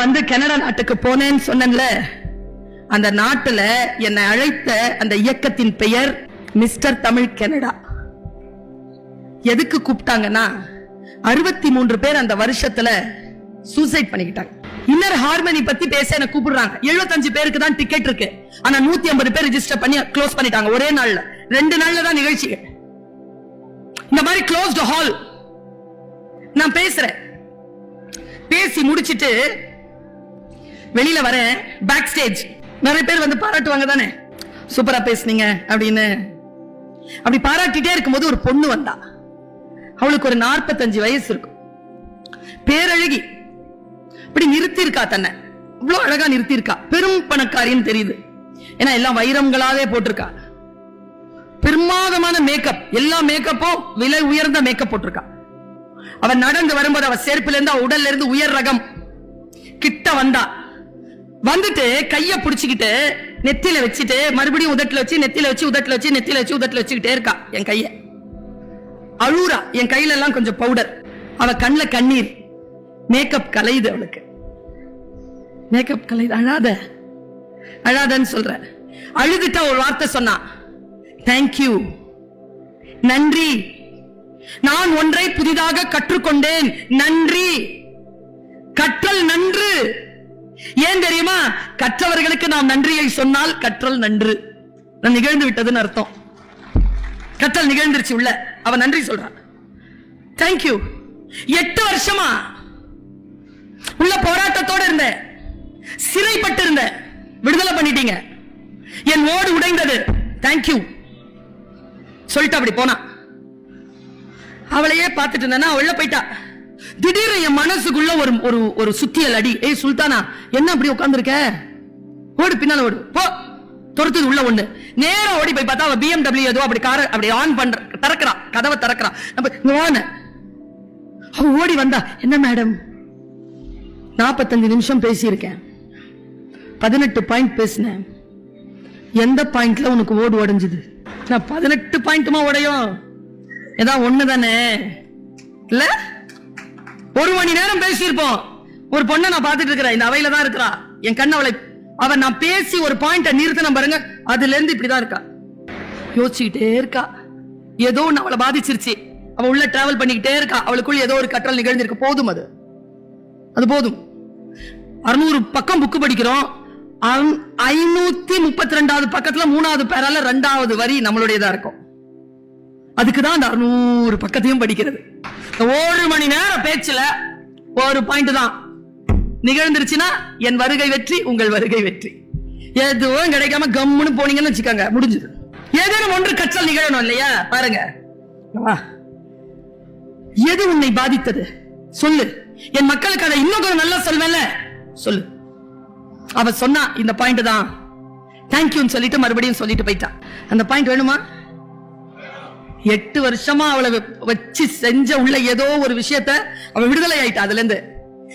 நான் வந்து கனடா நாட்டுக்கு போனேன்னு சொன்னேன்ல அந்த நாட்டுல என்னை அழைத்த அந்த இயக்கத்தின் பெயர் மிஸ்டர் தமிழ் கனடா. எதுக்கு கூப்பிட்டாங்கன்னா அறுபத்தி மூன்று பேர் அந்த வருஷத்துல சூசைட் பண்ணிக்கிட்டாங்க. இன்னர் ஹார்மனி பத்தி பேச என்ன கூப்பிடுறாங்க. 75 பேருக்கு தான் டிக்கெட் இருக்கு. ஆனா 150 ஐம்பது பேர் ரெஜிஸ்டர் பண்ணி க்ளோஸ் பண்ணிட்டாங்க ஒரே நாள்ல. ரெண்டு நாள்ல தான் நிகழ்ச்சி. இந்த மாதிரி க்ளோஸ்டு ஹால் நான் பேசுறேன். பேசி முடிச்சிட்டு வெளியில வரேன் பேக் ஸ்டேஜ் நிறைய பேர் வந்து பாராட்டுவாங்க தானே? சூப்பரா பேசுனீங்க அப்படின்னு. அப்படி பாராட்டிட்டே இருக்கும்போது ஒரு பொண்ணு வந்தா. அவளுக்கு ஒரு 45 வயசு இருக்கும். பேரழகி. இப்படி நிறுத்தி இருக்கா தன்னை. இவ்வளவு அழகா நிறுத்தி இருக்கா பெரும் பணக்காரின்னு தெரியுது. ஏன்னா எல்லாம் வைரங்களாவே போட்டிருக்கா. பிரமாதமான மேக்கப் எல்லா மேக்கப்பும் விலை உயர்ந்த மேக்கப் போட்டிருக்கா. அவ நடந்து வரும்போது அவ செருப்புல இருந்து அவ உடல்ல இருந்து உயர் ரகம் கிட்ட வந்தா. வந்துட்டு கைய புடிச்சுக்கிட்டு நெத்தியில வச்சுட்டு மறுபடியும் உதட்டுல வச்சு நெத்தியில வச்சு உதட்டுல வச்சு நெத்தியில வச்சு உதட்டுல வச்சுக்கிட்டே இருக்கா என் கைய. அழுறா என் கையில எல்லாம் கொஞ்சம் பவுடர் அவ கண்ணுல கண்ணீர். மேக்கப் கலையுது அவளுக்கு. மேக்கப் கலையுது. அழாத. அழாதன்னு சொல்ற. அழுதுட்டா ஒரு வார்த்தை சொன்னா தேங்க்யூ நன்றி. நான் ஒன்றை புதிதாக கற்றுக்கொண்டேன். நன்றி. கற்றல் நன்று. ஏன் தெரியுமா? கற்றவர்களுக்கு நாம் நன்றியை சொன்னால் கற்றல் நன்று. நான் நிகழ்ந்து விட்டதுன்னு அர்த்தம். கற்றல் நிகழ்ந்துருச்சு உள்ள. அவ நன்றி சொல்றான். தேங்க்யூ எட்டு வருஷமா உள்ள போராட்டத்தோட இருந்தேன் சிறைப்பட்டு இருந்தேன் விடுதலை பண்ணிட்டீங்க. என் ஓடு உடைந்தது. தேங்க்யூ சொல்லிட்டு அப்படி போனா அவளையே பார்த்துட்டு இருந்தேன்னா உள்ள போயிட்டா. திடீர்னு என் மனசுக்குள்ள ஒரு ஒரு ஒரு சுத்தியல் அடி. ஏய் சுல்தானா என்ன அப்படி உட்காந்துருக்க ஓடு பின்னால ஓடு. போ. துரத்துது உள்ள ஒண்ணு. நேரம் ஓடி போய் பார்த்தா அவ பிஎம்டபிள்யூ ஏதோ அப்படி கார அப்படி ஆன் பண்ற திறக்கிறா. கதவை திறக்கிறா. நம்ம இங்க அவ ஓடி வந்தா என்ன மேடம் நாற்பத்தஞ்சு நிமிஷம் பேசியிருக்கேன். பதினெட்டு பாயிண்ட் பேசினேன். எந்த பாயிண்ட்ல உனக்கு ஓடு உடஞ்சுது? நான் பதினெட்டு பாயிண்ட்டுமா உடையும். ஏதாவது ஒண்ணு தானே இல்லை? ஒரு மணி நேரம் பேசியிருப்போம். ஒரு பொண்ணை நான் பார்த்துட்டு இருக்கிறேன். இந்த அவையில தான் இருக்கிறா. என் கண் அவளை அவ நான் பேசி ஒரு பாயிண்ட நிறுத்தின பாருங்க. அதுல இருந்து இப்படிதான் இருக்கா. யோசிச்சுக்கிட்டே இருக்கா. ஏதோ ஒண்ணு அவளை பாதிச்சிருச்சு. அவ உள்ள டிராவல் பண்ணிக்கிட்டே இருக்கா. அவளுக்குள்ள ஏதோ ஒரு கற்றல் நிகழ்ந்திருக்கு. போதும் அது. அது போதும். அறுநூறு பக்கம் புக்கு படிக்கிறோம். ஐநூத்தி முப்பத்தி ரெண்டாவது பக்கத்துல மூணாவது பேரால ரெண்டாவது வரி நம்மளுடையதா இருக்கும். அதுக்குதான் அந்த அறுநூறு பக்கத்தையும் படிக்கிறது. ஒரு மணி நேரம் பேச்சுல ஒரு பாயிண்ட் தான். நிகழ்ந்துருச்சுன்னா என் வருகை வெற்றி உங்கள் வருகை வெற்றி. எதுவும் கிடைக்காம கம்முன்னு போனீங்கன்னு வச்சுக்கோங்க முடிஞ்சது. ஏதேனும் ஒன்று கற்றல் நிகழணும் இல்லையா? பாருங்க. வா. எது உன்னை பாதித்தது? சொல்லு. என் மக்களுக்கு அதை இன்னும் கொஞ்சம் நல்லா சொல்வேன்ல? சொல்லு. அவ சொன்னா இந்த பாயிண்ட் தான். தேங்க்யூன்னு சொல்லிட்டு மறுபடியும் சொல்லிட்டு போயிட்டான் அந்த பாயிண்ட் வேணுமா? எட்டு வருஷமா அவளை வச்சு செஞ்ச உள்ள ஏதோ ஒரு விஷயத்த அவ விடுதலை ஆயிட்டா அதுல இருந்து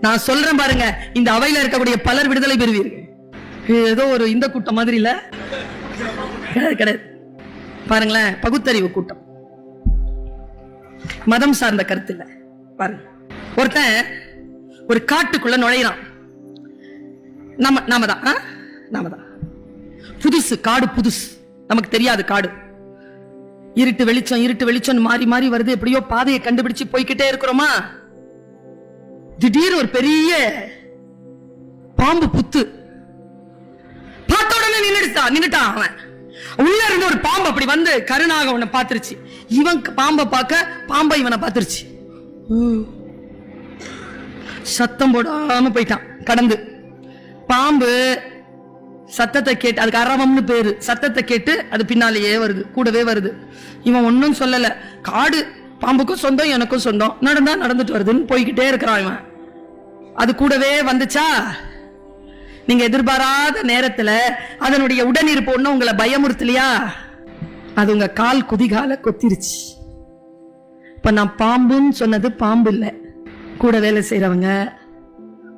நான் சொல்றேன் பாருங்க இந்த அவையில இருக்கக்கூடிய பலர் விடுதலை பெறுவீர்கள். ஏதோ ஒரு இந்த கூட்டம் மாதிரி இல்ல? கிடையாது கிடையாது. பாருங்களேன் பகுத்தறிவு கூட்டம். மதம் சார்ந்த கருத்து இல்ல. பாருங்க. ஒருத்தன் ஒரு காட்டுக்குள்ள நுழையிறான். நம்ம நாம தான் ஆ? நாம தான் புதுசு காடு புதுசு. நமக்கு தெரியாது காடு. இருட்டு வெளிச்சம் இருட்டு வெளிச்சம் மாறி மாறி வருது. எப்படியோ பாதையை கண்டுபிடிச்சு போய்கிட்டே இருக்கிறோமா? திடீர்னு ஒரு பெரிய பாம்பு புத்து. பார்த்த உடனே நின்னுட்டான் நின்னுட்டான் அவன். உள்ள இருந்து ஒரு பாம்பு அப்படி வந்து கருணாக உன்னை பார்த்துருச்சு. இவன் பாம்பை பார்க்க பாம்பை இவனை பார்த்துருச்சு. சத்தம் போடாம போயிட்டான். கடந்து. பாம்பு சத்தத்தை கேட்டு அதுக்கு அரவம்னு பேரு. சத்தத்தை கேட்டு அது பின்னாலேயே வருது கூடவே வருது. இவன் ஒன்றும் சொல்லலை. காடு பாம்புக்கும் சொந்தம் எனக்கும் சொந்தம். நடந்தா நடந்துட்டு வருதுன்னு போய்கிட்டே இருக்கிறான் இவன். அது கூடவே வந்துச்சா? நீங்க எதிர்பாராத நேரத்துல அதனுடைய உடனிருப்பு ஒண்ணு உங்களை பயமுறுத்தலையா? அது உங்க கால் குதிகால கொத்திருச்சு. இப்ப நான் பாம்புன்னு சொன்னது பாம்பு இல்லை. கூட வேலை செய்யறவங்க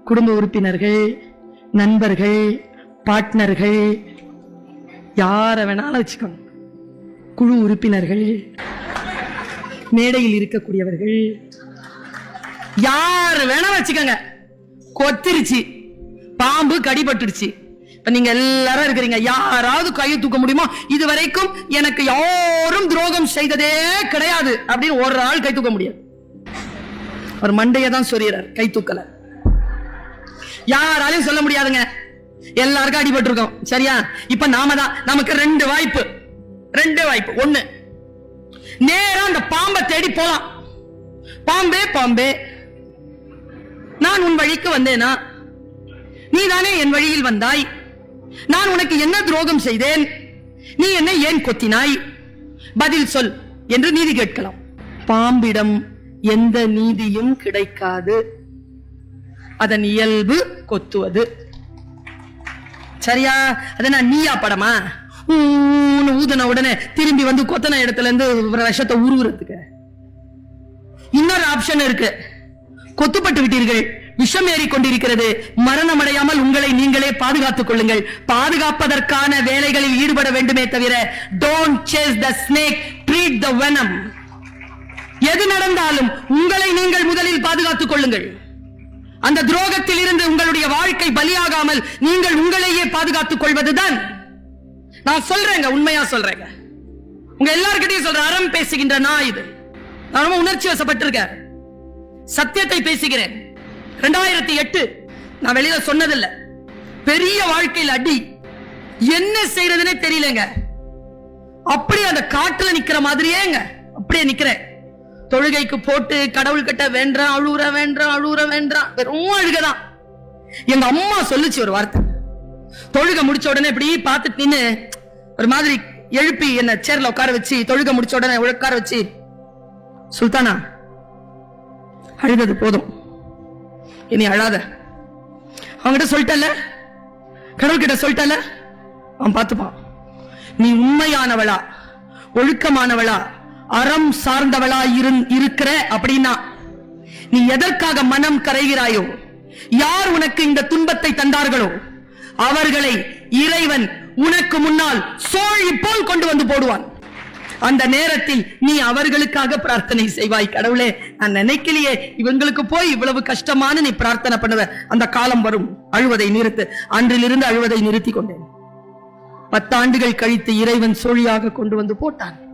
குடும்ப உறுப்பினர்கள் நண்பர்கள் பார்ட்னர்கள் யாரை வேணாலும் வச்சுக்கோங்க. குழு உறுப்பினர்கள் மேடையில் இருக்கக்கூடியவர்கள் யார் வேணா வச்சுக்கோங்க. கொத்திருச்சு. பாம்பு கடிபட்டுருச்சு இப்ப நீங்க எல்லாரும் இருக்கிறீங்க. யாராவது கையை தூக்க முடியுமோ இது வரைக்கும் எனக்கு யாரும் துரோகம் செய்ததே கிடையாது அப்படின்னு ஒரு ஆள் கை தூக்க முடியாது. ஒரு மண்டையை தான் சொரியறார். கை தூக்கல. யாராலையும் சொல்ல முடியாதுங்க. எல்லாருக்கும் அடிபட்டு இருக்கோம் சரியா? இப்ப நாம தான் நமக்கு ரெண்டு வாய்ப்பு. ரெண்டு வாய்ப்பு. ஒண்ணு நேரா அந்த பாம்பை தேடி போலாம். பாம்பே பாம்பே. நான் உன் வழிக்கு வந்தேனா? நீ தானே என் வழியில் வந்தாய். நான் உனக்கு என்ன துரோகம் செய்தேன்? நீ என்னை ஏன் கொத்தினாய்? பதில் சொல் என்று நீதி கேட்கலாம். பாம்பிடம் எந்த நீதியும் கிடைக்காது. அதன் இயல்பு கொத்துவது. சரியா? அதனா நீயா படமா? ஊன்னு ஊதுன உடனே திரும்பி வந்து கொத்தன இடத்துல இருந்து விஷத்தை உருவுறதுக்கு. இன்னொரு ஆப்ஷன் இருக்கு. கொத்துப்பட்டு விட்டீர்கள். விஷம் ஏறி கொண்டிருக்கிறது. மரணம் அடையாமல் உங்களை நீங்களே பாதுகாத்துக் கொள்ளுங்கள். பாதுகாப்பதற்கான வேலைகளில் ஈடுபட வேண்டுமே தவிர don't chase the snake treat the venom எது நடந்தாலும் உங்களை நீங்கள் முதலில் பாதுகாத்துக் கொள்ளுங்கள். அந்த துரோகத்தில் இருந்து உங்களுடைய வாழ்க்கை பலியாகாமல் நீங்கள் உங்களையே பாதுகாத்துக் கொள்வதுதான். நான் சொல்றேங்க உண்மையா சொல்றேங்க. உங்க எல்லார்கிட்டயும் சொல்ற அறம் பேசுகின்ற நான் இது. நான் ரொம்ப உணர்ச்சி வசப்பட்டிருக்கேன். சத்தியத்தை பேசுகிறேன். ரெண்டாயிரத்தி எட்டு நான் வெளியில சொன்னதில்ல. பெரிய வாழ்க்கையில் அடி. என்ன செய்யறதுன்னே தெரியலங்க. அப்படியே அந்த காட்டுல நிக்கிற மாதிரியேங்க. அப்படியே நிக்கிறேன். தொழுகைக்கு போட்டு கடவுள் கிட்ட வேண்டாம் அழுவுற வேண்டாம் அழுவுற வேண்டாம் வெறும் அழுகதான். எங்க அம்மா சொல்லுச்சு ஒரு வார்த்தை. தொழுகை முடிச்ச உடனே இப்படி பார்த்துட்டு நின்னு ஒரு மாதிரி எழுப்பி என்ன சேர்ல உட்கார வச்சு தொழுகை முடிச்ச உடனே உட்கார வச்சு சுல்தானா அழுதது போதும். இனி அழாத. அவங்கிட்ட சொல்லிட்டல கடவுள்கிட்ட சொல்லிட்டல அவன் பார்த்துப்பான். நீ உண்மையானவளா ஒழுக்கமானவளா அறம் சார்ந்தவளா இருக்கிற அப்படின்னா நீ எதற்காக மனம் கரைகிறாயோ யார் உனக்கு இந்த துன்பத்தை தந்தார்களோ அவர்களை இறைவன் உனக்கு முன்னால் சோழி போல் கொண்டு வந்து போடுவான். அந்த நேரத்தில் நீ அவர்களுக்காக பிரார்த்தனை செய்வாய். கடவுளே நான் நினைக்கலையே இவங்களுக்கு போய் இவ்வளவு கஷ்டமான நீ பிரார்த்தனை பண்ணுவ. அந்த காலம் வரும். அழுவதை நிறுத்து. அன்றிலிருந்து அழுவதை நிறுத்தி கொண்டேன். பத்தாண்டுகள் கழித்து இறைவன் சோழியாக கொண்டு வந்து போட்டான்.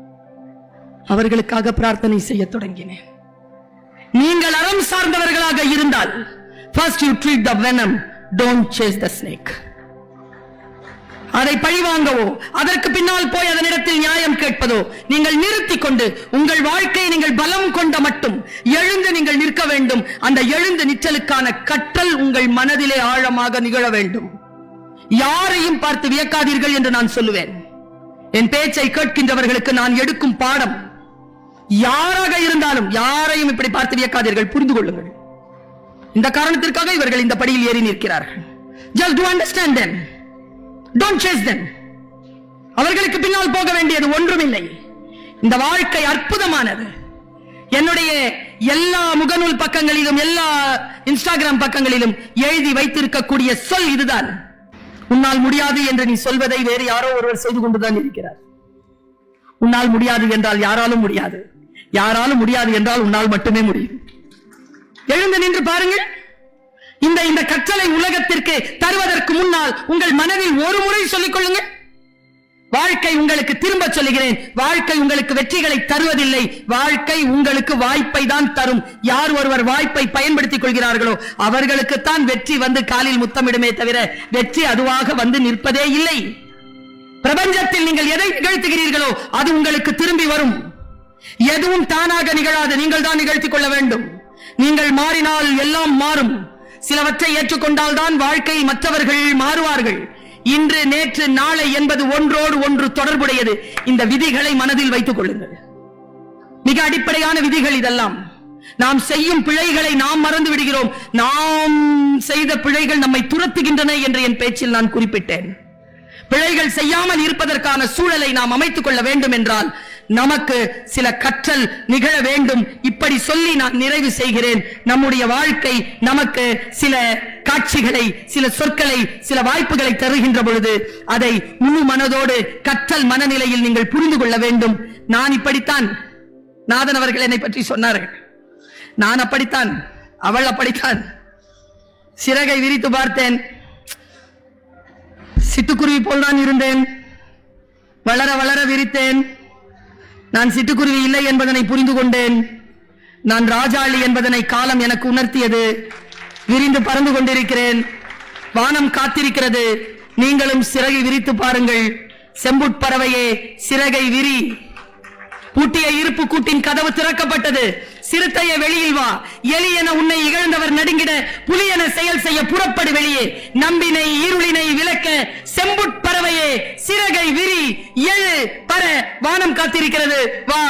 அவர்களுக்காக பிரார்த்தனை செய்ய தொடங்கினேன். நீங்கள் அறம் சார்ந்தவர்களாக இருந்தால் first you treat the venom don't chase the snake. அதை பழிவாங்கவோ அதற்கு பின்னால் போய் அதனிடத்தில் நியாயம் கேட்பதோ நீங்கள் நிறுத்திக் கொண்டு உங்கள் வாழ்க்கையை நீங்கள் பலம் கொண்ட மட்டும் எழுந்து நீங்கள் நிற்க வேண்டும். அந்த எழுந்து நிற்றலுக்கான கற்றல் உங்கள் மனதிலே ஆழமாக நிகழ வேண்டும். யாரையும் பார்த்து வியக்காதீர்கள் என்று நான் சொல்லுவேன். என் பேச்சை கேட்கின்றவர்களுக்கு நான் எடுக்கும் பாடம் யாராக இருந்தாலும் யாரையும் இப்படி பார்த்து வியக்காதீர்கள். புரிந்து கொள்ளுங்கள். இந்த காரணத்திற்காக இவர்கள் இந்த படியில் ஏறி நிற்கிறார்கள். Just to understand then don't chase then அவர்களுக்கு பின்னால் போக வேண்டியது ஒன்றுமில்லை. இந்த வாழ்க்கை அற்புதமானது. என்னுடைய எல்லா முகநூல் பக்கங்களிலும் எல்லா இன்ஸ்டாகிராம் பக்கங்களிலும் எழுதி வைத்திருக்கக்கூடிய சொல் இதுதான். உன்னால் முடியாது என்று நீ சொல்வதை வேறு யாரோ ஒருவர் செய்து கொண்டுதான் இருக்கிறார். உன்னால் முடியாது என்றால் யாராலும் முடியாது. யாராலும் முடியாது என்றால் உன்னால் மட்டுமே முடியும். எழுந்து நின்று பாருங்கள். இந்த இந்த கற்றலை உலகத்திற்கு தருவதற்கு முன்னால் உங்கள் மனதில் ஒரு முறை சொல்லிக் கொள்ளுங்க வாழ்க்கை உங்களுக்கு திரும்ப சொல்லுகிறேன். வாழ்க்கை உங்களுக்கு வெற்றிகளை தருவதில்லை. வாழ்க்கை உங்களுக்கு வாய்ப்பை தான் தரும். யார் ஒருவர் வாய்ப்பை பயன்படுத்திக் கொள்கிறார்களோ அவர்களுக்குத்தான் வெற்றி வந்து காலில் முத்தமிடுமே தவிர வெற்றி அதுவாக வந்து நிற்பதே இல்லை. பிரபஞ்சத்தில் நீங்கள் எதை நிகழ்த்துகிறீர்களோ அது உங்களுக்கு திரும்பி வரும். எதுவும் தானாக நிகழாது. நீங்கள் தான் நிகழ்த்திக் கொள்ள வேண்டும். நீங்கள் மாறினால் எல்லாம் மாறும். சிலவற்றை ஏற்றுக்கொண்டால் தான் வாழ்க்கை மற்றவர்கள் மாறுவார்கள். இன்று நேற்று நாளை என்பது ஒன்றோடு ஒன்று தொடர்புடையது. இந்த விதிகளை மனதில் வைத்துக் கொள்ளுங்கள். மிக அடிப்படையான விதிகள் இதெல்லாம். நாம் செய்யும் பிழைகளை நாம் மறந்து விடுகிறோம். நாம் செய்த பிழைகள் நம்மை துரத்துகின்றன என்று என் பேச்சில் நான் குறிப்பிட்டேன். பிழைகள் செய்யாமல் இருப்பதற்கான சூழலை நாம் அமைத்துக் கொள்ள வேண்டும் என்றால் நமக்கு சில கற்றல் நிகழ வேண்டும். இப்படி சொல்லி நான் நிறைவு செய்கிறேன். நம்முடைய வாழ்க்கை நமக்கு சில காட்சிகளை சில சொற்களை சில வாய்ப்புகளை தருகின்ற பொழுது அதை முழு மனதோடு கற்றல் மனநிலையில் நீங்கள் புரிந்து கொள்ள வேண்டும். நான் இப்படித்தான். நாதன் அவர்கள் என்னை பற்றி சொன்னார்கள். நான் அப்படித்தான். அவள் அப்படித்தான். சிறகை விரித்து பார்த்தேன். சிட்டுக்குருவி போல் நான் இருந்தேன். வளர வளர விரித்தேன். நான் சிட்டுக்குருவி இல்லை என்பதனை புரிந்து கொண்டேன். நான் ராஜாளி என்பதனை காலம் எனக்கு உணர்த்தியது. விரிந்து பறந்து கொண்டிருக்கிறேன். வானம் காத்திருக்கிறது. நீங்களும் சிறகை விரித்து பாருங்கள். செம்புட்பறவையே சிறகை விரி. பூட்டிய இருப்பு கூட்டின் கதவு திறக்கப்பட்டது. சிறுத்தைய வெளியில் வா. எலி என உன்னை இகழ்ந்தவர் நடுங்கிட புலி என செயல் செய்ய புறப்படு வெளியே. நம்பினை இருளினை விளக்க செம்புட்பறவையே சிறகை விரி எழு பர வானம் காத்திருக்கிறது. வா.